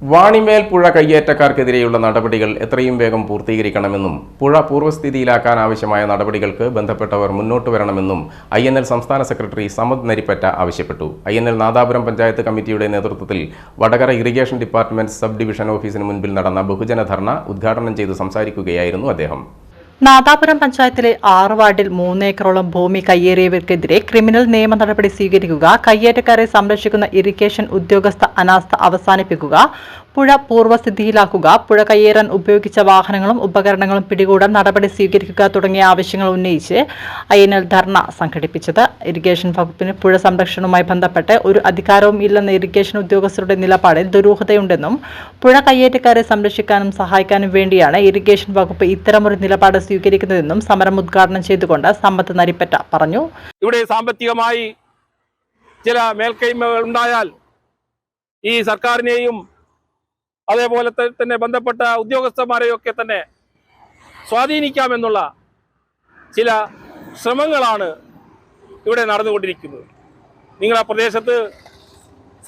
വാണിമേൽ പുഴ കയ്യേറ്റക്കാർക്കെതിരെയുള്ള നടപടികൾ എത്രയും വേഗം പൂർത്തീകരിക്കണമെന്നും പുഴ പൂർവസ്ഥിതിയിലാക്കാൻ ആവശ്യമായ നടപടികൾക്ക് ബന്ധപ്പെട്ടവർ മുന്നോട്ട് വരണമെന്നും ഐ എൻ എൽ സംസ്ഥാന സെക്രട്ടറി സമദ് നരിപ്പറ്റ ആവശ്യപ്പെട്ടു. I N L Nadapuram panchayat കമ്മിറ്റിയുടെ നേതൃത്വത്തിൽ Vadakara irrigation department sub division ഓഫീസിന് മുൻപിൽ നടന്ന ബഹുജന ധർണ ഉദ്ഘാടനം ചെയ്ത് സംസാരിക്കുകയായിരുന്നു അദ്ദേഹം. നാദാപുരം പഞ്ചായത്തിലെ ആറ് വാർഡിൽ മൂന്നേക്കറോളം ഭൂമി കയ്യേറിയവർക്കെതിരെ ക്രിമിനൽ നിയമ നടപടി സ്വീകരിക്കുക കയ്യേറ്റക്കാരെ സംരക്ഷിക്കുന്ന ഇറിഗേഷൻ ഉദ്യോഗസ്ഥ അനാസ്ഥ അവസാനിപ്പിക്കുക പുഴ പൂർവസ്ഥിതിയിലാക്കുക പുഴ കയ്യേറാൻ ഉപയോഗിച്ച വാഹനങ്ങളും ഉപകരണങ്ങളും പിടികൂടാൻ നടപടി സ്വീകരിക്കുക തുടങ്ങിയ ആവശ്യങ്ങൾ ഉന്നയിച്ച് ഐ എൻ എൽ ധർണ സംഘടിപ്പിച്ചത്. ഇറിഗേഷൻ വകുപ്പിന് പുഴ സംരക്ഷണവുമായി ബന്ധപ്പെട്ട് ഒരു അധികാരവും ഇല്ലെന്ന ഇറിഗേഷൻ ഉദ്യോഗസ്ഥരുടെ നിലപാടിൽ ദുരൂഹതയുണ്ടെന്നും പുഴ കയ്യേറ്റക്കാരെ സംരക്ഷിക്കാനും സഹായിക്കാനും വേണ്ടിയാണ് ഇറിഗേഷൻ വകുപ്പ് ഇത്തരമൊരു നിലപാട് സ്വീകരിക്കുന്നതെന്നും സമരം ഉദ്ഘാടനം ചെയ്തുകൊണ്ട് സമ്പത്ത് നരിപ്പറ്റ പറഞ്ഞു. ഇവിടെ സാമ്പത്തികമായി ചില മേൽക്കൈമകൾ ഉണ്ടായാൽ ഈ സർക്കാരിനെയും അതേപോലെ തന്നെ ബന്ധപ്പെട്ട ഉദ്യോഗസ്ഥന്മാരെയൊക്കെ തന്നെ സ്വാധീനിക്കാമെന്നുള്ള ചില ശ്രമങ്ങളാണ് ഇവിടെ നടന്നുകൊണ്ടിരിക്കുന്നത്. നിങ്ങൾ ആ പ്രദേശത്ത്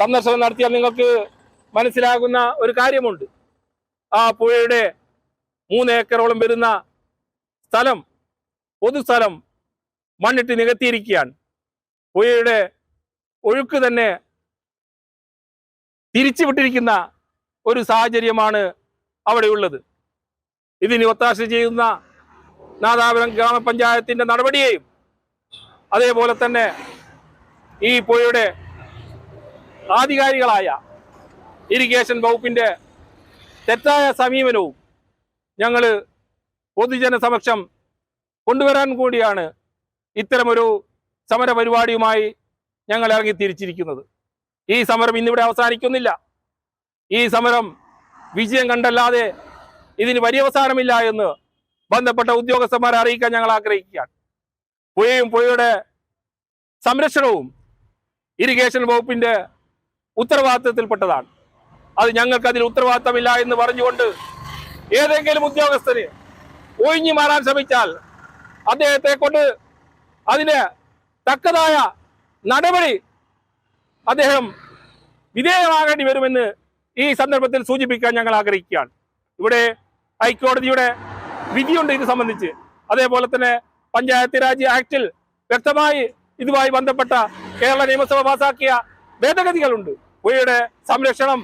സന്ദർശനം നടത്തിയാൽ നിങ്ങൾക്ക് മനസ്സിലാകുന്ന ഒരു കാര്യമുണ്ട്. ആ പുഴയുടെ മൂന്ന് ഏക്കറോളം വരുന്ന സ്ഥലം പൊതുസ്ഥലം മണ്ണിട്ട് നികത്തിയിരിക്കുകയാണ്. പുഴയുടെ ഒഴുക്ക് തന്നെ തിരിച്ചുവിട്ടിരിക്കുന്ന ഒരു സാഹചര്യമാണ് അവിടെയുള്ളത്. ഇതിന് ഒത്താശ ചെയ്യുന്ന നാദാപുരം ഗ്രാമപഞ്ചായത്തിന്റെ നടപടിയെയും അതേപോലെ തന്നെ ഈ പുഴയുടെ ആധികാരികളായ ഇറിഗേഷൻ വകുപ്പിന്റെ തെറ്റായ സമീപനവും ഞങ്ങൾ പൊതുജന സമക്ഷം കൊണ്ടുവരാൻ കൂടിയാണ് ഇത്തരമൊരു സമര പരിപാടിയുമായി ഞങ്ങൾ ഇറങ്ങി തിരിച്ചിരിക്കുന്നത് ഈ സമരം ഇന്നിവിടെ അവസാനിക്കുന്നില്ല. ഈ സമരം വിജയം കണ്ടല്ലാതെ ഇതിന് പര്യവസാനമില്ല എന്ന് ബന്ധപ്പെട്ട ഉദ്യോഗസ്ഥന്മാരെ അറിയിക്കാൻ ഞങ്ങൾ ആഗ്രഹിക്കുകയാണ്. പുഴയും പുഴയുടെ സംരക്ഷണവും ഇറിഗേഷൻ വകുപ്പിന്റെ ഉത്തരവാദിത്തത്തിൽപ്പെട്ടതാണ്. അത് ഞങ്ങൾക്ക് അതിൽ ഉത്തരവാദിത്തമില്ല എന്ന് പറഞ്ഞുകൊണ്ട് ഏതെങ്കിലും ഉദ്യോഗസ്ഥന് ഒഴിഞ്ഞു മാറാൻ ശ്രമിച്ചാൽ അദ്ദേഹത്തെ കൊണ്ട് അതിന് തക്കതായ നടപടി അദ്ദേഹം വിധേയമാകേണ്ടി വരുമെന്ന് ഈ സന്ദർഭത്തിൽ സൂചിപ്പിക്കാൻ ഞങ്ങൾ ആഗ്രഹിക്കുകയാണ്. ഇവിടെ ഹൈക്കോടതിയുടെ വിധിയുണ്ട് ഇത് സംബന്ധിച്ച്. അതേപോലെ തന്നെ പഞ്ചായത്ത് രാജ് ആക്ടിൽ വ്യക്തമായി ഇതുമായി ബന്ധപ്പെട്ട കേരള നിയമസഭ പാസാക്കിയ ഭേദഗതികളുണ്ട്. പുഴയുടെ സംരക്ഷണം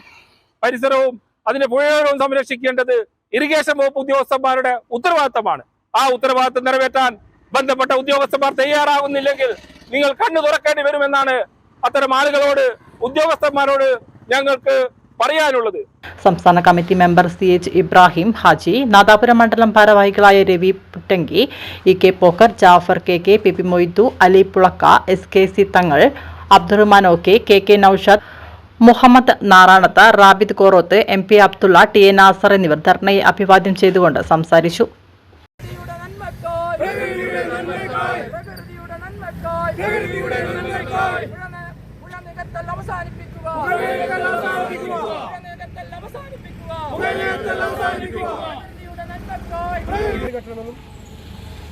പരിസരവും അതിന്റെ പുഴയോരവും സംരക്ഷിക്കേണ്ടത് ഇറിഗേഷൻ വകുപ്പ് ഉദ്യോഗസ്ഥന്മാരുടെ ഉത്തരവാദിത്തമാണ്. ആ ഉത്തരവാദിത്തം നിറവേറ്റാൻ ബന്ധപ്പെട്ട ഉദ്യോഗസ്ഥന്മാർ തയ്യാറാകുന്നില്ലെങ്കിൽ നിങ്ങൾ കണ്ണു തുറക്കേണ്ടി വരുമെന്നാണ് അത്തരം ആളുകളോട് ഉദ്യോഗസ്ഥന്മാരോട് ഞങ്ങൾക്ക് പറയാനുള്ളത്. സംസ്ഥാന committee member C H Ibrahim Haji Nadapuram മണ്ഡലം ഭാരവാഹികളായ Ravi Puttanki E K Pokker Jaffar K K P P Moidu Ali Pulakka S K C Thangal Abdurahman O K K K Noushad Muhammad Naranath Rabid Koroth M P Abdulla T A Nasar എന്നിവർ ധർണയെ അഭിവാദ്യം ചെയ്തുകൊണ്ട് സംസാരിച്ചു. പ്രകൃതിയുടെ അവസാനിപ്പിക്കുക. പുഴ